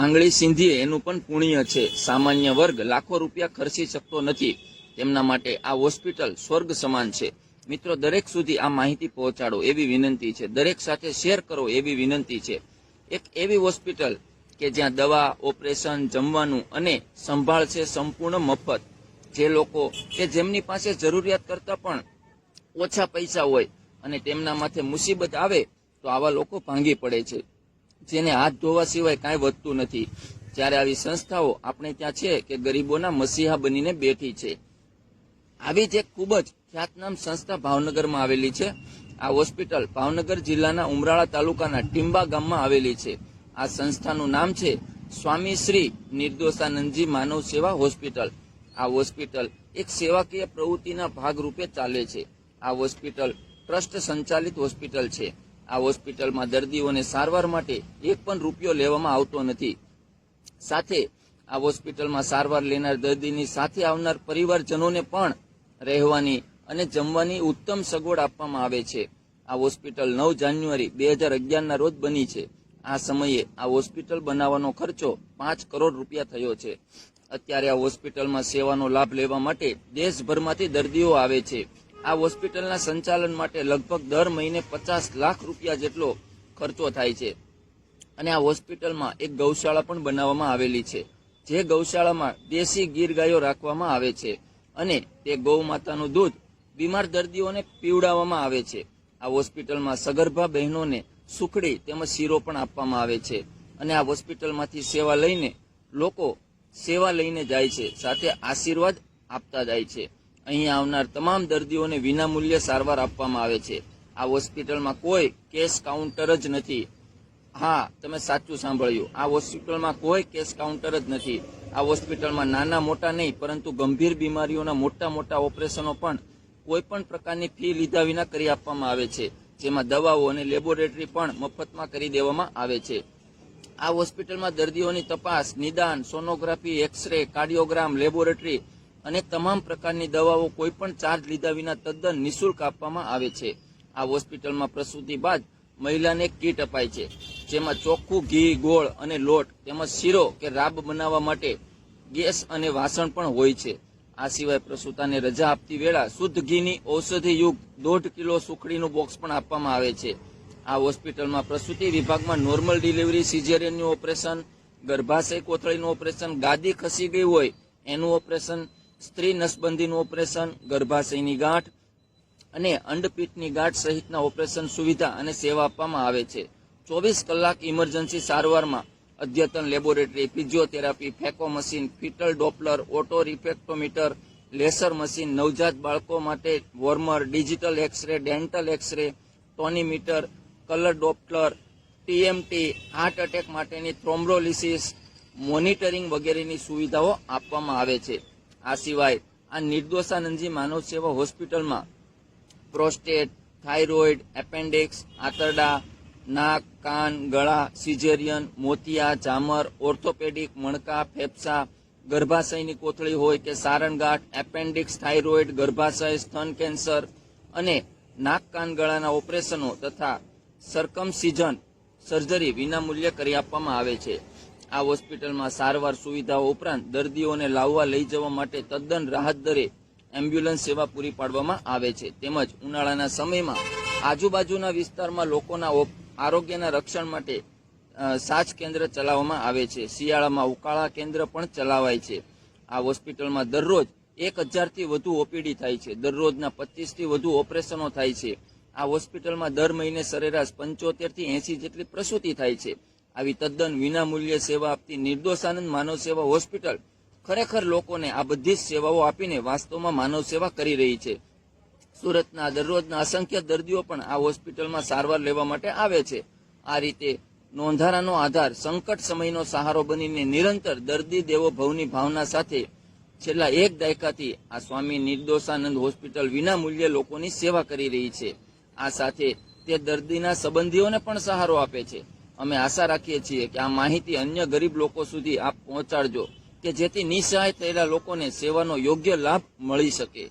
આંગળી સિંધીએ એનું પણ પુણ્ય છે. સામાન્ય વર્ગ લાખો રૂપિયા ખર્ચી શકતો નથી. તેમના માટે આ હોસ્પિટલ સ્વર્ગ સમાન છે. મિત્રો, દરેક સુધી આ માહિતી પહોંચાડો એવી વિનંતી છે. દરેક સાથે શેર કરો એવી વિનંતી છે. એક એવી હોસ્પિટલ કે જ્યાં દવા, ઓપરેશન, જમવાનું અને સંભાળ છે સંપૂર્ણ મફત. જે લોકો કે જેમની પાસે જરૂરિયાત કરતા પણ ઓછા પૈસા હોય અને તેમના માથે મુસીબત આવે તો આવા લોકો ભાંગી પડે છે. જેને હાથ ધોવા સિવાય કાંઈ વધતું નથી. જ્યારે આવી સંસ્થાઓ આપણે ત્યાં છે કે ગરીબોના મસીહા બનીને બેઠી છે. આવી જ એક ખૂબ જ ખ્યાતનામ સંસ્થા ભાવનગરમાં આવેલી છે. આ હોસ્પિટલ ભાવનગર જિલ્લાના ઉમરાળા તાલુકાના ટીંબા ગામમાં આવેલી છે. આ સંસ્થાનું નામ છે સ્વામી શ્રી નિર્દોષાનંદજી માનવ સેવા હોસ્પિટલ. આ હોસ્પિટલ એક સેવાકીય પ્રવૃત્તિના ભાગરૂપે ચાલે છે. આ હોસ્પિટલ ટ્રસ્ટ સંચાલિત હોસ્પિટલ છે. આ હોસ્પિટલમાં દર્દીઓને સારવાર માટે એક પણ રૂપિયો લેવામાં આવતો નથી. સાથે આ હોસ્પિટલમાં સારવાર લેનાર દર્દીની સાથે આવનાર પરિવારજનોને પણ રહેવાની અને જમવાની ઉત્તમ સગવડ આપવામાં આવે છે. આ હોસ્પિટલ નવ જાન્યુઆરી બે હજાર અગિયારના રોજ બની છે. આ સમયે આ હોસ્પિટલ બનાવવાનો ખર્ચો પાંચ કરોડ રૂપિયા થયો છે. અત્યારે આ હોસ્પિટલમાં સેવાનો લાભ લેવા માટે દેશભરમાંથી દર્દીઓ આવે છે. આ હોસ્પિટલના સંચાલન માટે લગભગ દર મહિને પચાસ લાખ રૂપિયા જેટલો ખર્ચો થાય છે. અને આ હોસ્પિટલમાં એક ગૌશાળા પણ બનાવવામાં આવેલી છે, જે ગૌશાળામાં દેશી ગીર ગાયો રાખવામાં આવે છે અને તે ગૌ માતાનું દૂધ બીમાર દર્દીઓને પીવડાવવામાં આવે છે. આ હોસ્પિટલમાં સગર્ભા બહેનોને સુખડી તેમજ શીરો પણ આપવામાં આવે છે અને આ હોસ્પિટલમાંથી સેવા લઈને લોકો સેવા લઈને જાય છે, સાથે આશીર્વાદ આપતા જાય છે. અહીં આવનાર તમામ દર્દીઓને વિનામૂલ્યે સારવાર આપવામાં આવે છે. આ હોસ્પિટલમાં કોઈ કેશ કાઉન્ટર જ નથી. હા, તમે સાચું સાંભળ્યું. આ હોસ્પિટલમાં કોઈ કેશ કાઉન્ટર જ નથી. આ હોસ્પિટલમાં નાના મોટા નહીં, પરંતુ ગંભીર બીમારીઓના મોટા મોટા ઓપરેશનો પણ કોઈ પણ પ્રકારની ફી લીધા વિના કરી આપવામાં આવે છે. જેમાં દવાઓ અને લેબોરેટરી પણ મફતમાં કરી દેવામાં આવે છે. આ હોસ્પિટલમાં દર્દીઓની તપાસ, નિદાન, સોનોગ્રાફી, એક્સરે, કાર્ડિયોગ્રામ, લેબોરેટરી અને તમામ પ્રકારની દવાઓ કોઈ પણ ચાર્જ લીધા વિના તદ્દન નિઃશુલ્ક આપવામાં આવે છે. આ હોસ્પિટલમાં પ્રસૂતિ બાદ મહિલાને કીટ અપાય છે, જેમાં ચોખ્ખું ઘી, ગોળ અને લોટ તેમજ શીરો કે રાબ બનાવવા માટે ગેસ અને વાસણ પણ હોય છે. આ સિવાય પ્રસૂતાને રજા આપતી વેળા શુદ્ધ ઘીની ઔષધિયુક્ત દોઢ કિલો સુખડીનું બોક્સ પણ આપવામાં આવે છે. આ હોસ્પિટલમાં પ્રસૂતિ વિભાગમાં નોર્મલ ડિલિવરી, સિઝેરિયનનું ઓપરેશન, ગર્ભાશય કોથળીનું ઓપરેશન, ગાદી ખસી ગઈ હોય એનું ઓપરેશન સ્ત્રી નસબંધીનું ઓપરેશન, ગર્ભાશયની ગાંઠ અને અંડપીઠની ગાંઠ સહિતના ઓપરેશન સુવિધા અને સેવા આપવામાં આવે છે. ચોવીસ કલાક ઇમરજન્સી સારવારમાં અદ્યતન laboratory physiotherapy, phaco machine, fetal doppler, auto refractometer, laser machine, નવજાત બાળકો માટે warmer, digital xray, dental xray, tonometer, colour doppler, TMT, heart attack માટેની થ્રોમ્બ્રોલિસિસ મોનિટરિંગ વગેરેની સુવિધાઓ આપવામાં આવે છે. આ સિવાય આ નિર્દોષાનંદજી માનવ સેવા હોસ્પિટલમાં પ્રોસ્ટેટ, થાઇરોઇડ, એપેન્ડિક્સ, આંતરડા, નાક, કાન, ગળા, સિઝેરિયન, મોતિયા, જામર, ઓર્થોપેડિક, મણકા, ફેફસા, ગર્ભાશયની કોથળી હોય કે સારણગાંઠ, એપેન્ડિક્સ, થાઇરોઇડ, ગર્ભાશય, સ્તન કેન્સર અને નાક, કાન, ગળાના ઓપરેશનો તથા સરકમસિઝન સર્જરી વિનામૂલ્યે કરી આપવામાં આવે છે. આ હોસ્પિટલમાં સારવાર સુવિધાઓ ઉપરાંત દર્દીઓને લાવવા લઈ જવા માટે તદ્દન રાહત દરે એમ્બ્યુલન્સ સેવા પૂરી પાડવામાં આવે છે. તેમજ ઉનાળાના સમયમાં આજુબાજુના વિસ્તારમાં લોકોના આરોગ્યના રક્ષણ માટે સાચ કેન્દ્ર ચલાવવામાં આવે છે. શિયાળામાં ઉકાળા કેન્દ્ર પણ ચલાવાય છે. આ હોસ્પિટલમાં દરરોજ એક હજારથી વધુ ઓપીડી થાય છે. દરરોજના પચીસથી વધુ ઓપરેશનો થાય છે. આ હોસ્પિટલમાં દર મહિને સરેરાશ પંચોતેરથી એંસી જેટલી પ્રસૂતિ થાય છે. આવી તદ્દન વિનામૂલ્યે સેવા આપતી નિર્દોષાનંદ માનવ સેવા હોસ્પિટલ ખરેખર લોકોને આ બધી જ સેવાઓ આપીને વાસ્તવમાં માનવ સેવા કરી રહી છે. સુરતના દરરોજના અસંખ્ય દર્દીઓ પણ આ હોસ્પિટલમાં સારવાર લેવા માટે આવે છે. આ રીતે નોંધારાનો આધાર સંકટ સમયનો સહારો બનીને નિરંતર દર્દી દેવો ભવની ભાવના સાથે છેલ્લા એક દાયકાથી આ સ્વામી નિર્દોષાનંદ હોસ્પિટલ વિનામૂલ્યે લોકોની સેવા કરી રહી છે. આ સાથે તે દર્દીના સંબંધીઓને પણ સહારો આપે છે. અમે આશા રાખીએ છીએ કે આ માહિતી અન્ય ગરીબ લોકો સુધી આપ પહોંચાડજો કે જેથી નિસહાય થયેલા લોકોને સેવાનો યોગ્ય લાભ મળી શકે.